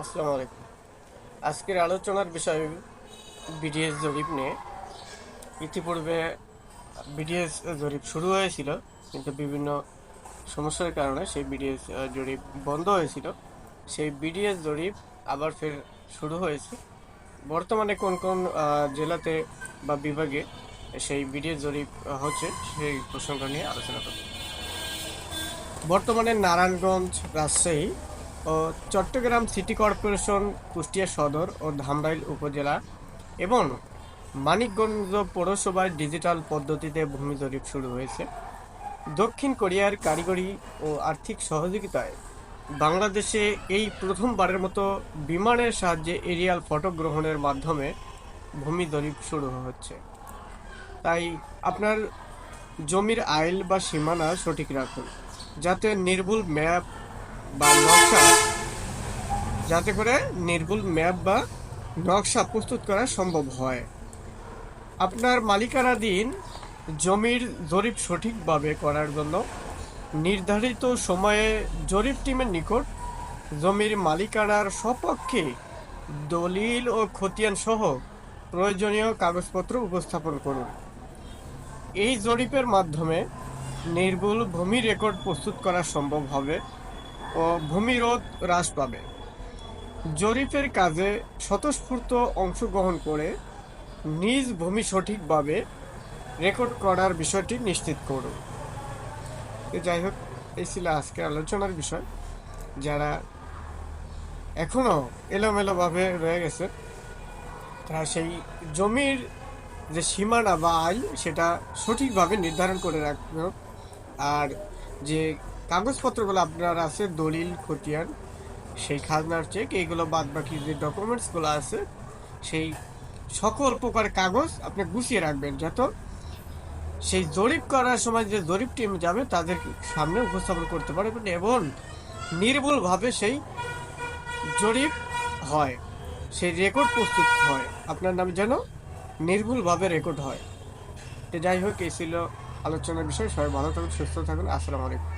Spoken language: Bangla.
আসসালামু আলাইকুম। আজকের আলোচনার বিষয় বিডিএস জরিপ নিয়ে। ইতিপূর্বে বিডিএস জরিপ শুরু হয়েছিল, কিন্তু বিভিন্ন সমস্যার কারণে সেই বিডিএস জরিপ বন্ধ হয়েছিল। সেই বিডিএস জরিপ আবার ফের শুরু হয়েছে। বর্তমানে কোন কোন জেলাতে বা বিভাগে সেই বিডিএস জরিপ হচ্ছে, সেই প্রসঙ্গ নিয়ে আলোচনা করব। বর্তমানে নারায়ণগঞ্জ, রাজশাহী ও চট্টগ্রাম সিটি কর্পোরেশন, কুষ্টিয়া সদর ও ধামরাইল উপজেলা এবং মানিকগঞ্জ পৌরসভায় ডিজিটাল পদ্ধতিতে ভূমি জরিপ শুরু হয়েছে। দক্ষিণ কোরিয়ার কারিগরি ও আর্থিক সহযোগিতায় বাংলাদেশে এই প্রথমবারের মতো বিমানের সাহায্যে এরিয়াল ফটো গ্রহণের মাধ্যমে ভূমি জরিপ শুরু হচ্ছে। তাই আপনার জমির আইল বা সীমানা সঠিক রাখুন, যাতে নির্ভুল ম্যাপ বা নকশা, যাতে করে নির্ভুল ম্যাপ বা নকশা প্রস্তুত করা সম্ভব হয়। আপনার মালিকানাধীন জমির জরিপ সঠিকভাবে করার জন্য নির্ধারিত সময়ে জরিপ টিমের নিকট জমির মালিকানার সপক্ষে দলিল ও খতিয়ান সহ প্রয়োজনীয় কাগজপত্র উপস্থাপন করুন। এই জরিপের মাধ্যমে নির্ভুল ভূমি রেকর্ড প্রস্তুত করা সম্ভব হবে। ও ভূমিরোধ হ্রাস পাবে। জরিপের কাজে স্বতঃস্ফূর্ত অংশগ্রহণ করে নিজ ভূমি সঠিকভাবে রেকর্ড করার বিষয়টি নিশ্চিত করুন। যাই হোক, এই ছিল আজকে আলোচনার বিষয়। যারা এখনও এলোমেলোভাবে রয়ে গেছে তারা সেই জমির যে সীমানা বা আইল, সেটা সঠিকভাবে নির্ধারণ করে রাখবে আর যে কাগজপত্রগুলো আপনার আছে, দলিল, খতিয়ান, সেই খাজনার চেক এইগুলো বাদ বাকি যে ডকুমেন্টসগুলো আছে, সেই সকল প্রকার কাগজ আপনি গুছিয়ে রাখবেন যাতে সেই জরিপ করার সময় যে জরিপ টিম যাবে তাদের সামনে উপস্থাপন করতে পারবেন এবং নির্ভুলভাবে সেই জরিপ হয়, সেই রেকর্ড প্রস্তুত হয়। আপনার নামে যেন নির্ভুলভাবে রেকর্ড হয়। তো যাই হোক, এই ছিল আলোচনার বিষয় সবাই ভালো থাকুন সুস্থ থাকুন। আসসালামু আলাইকুম।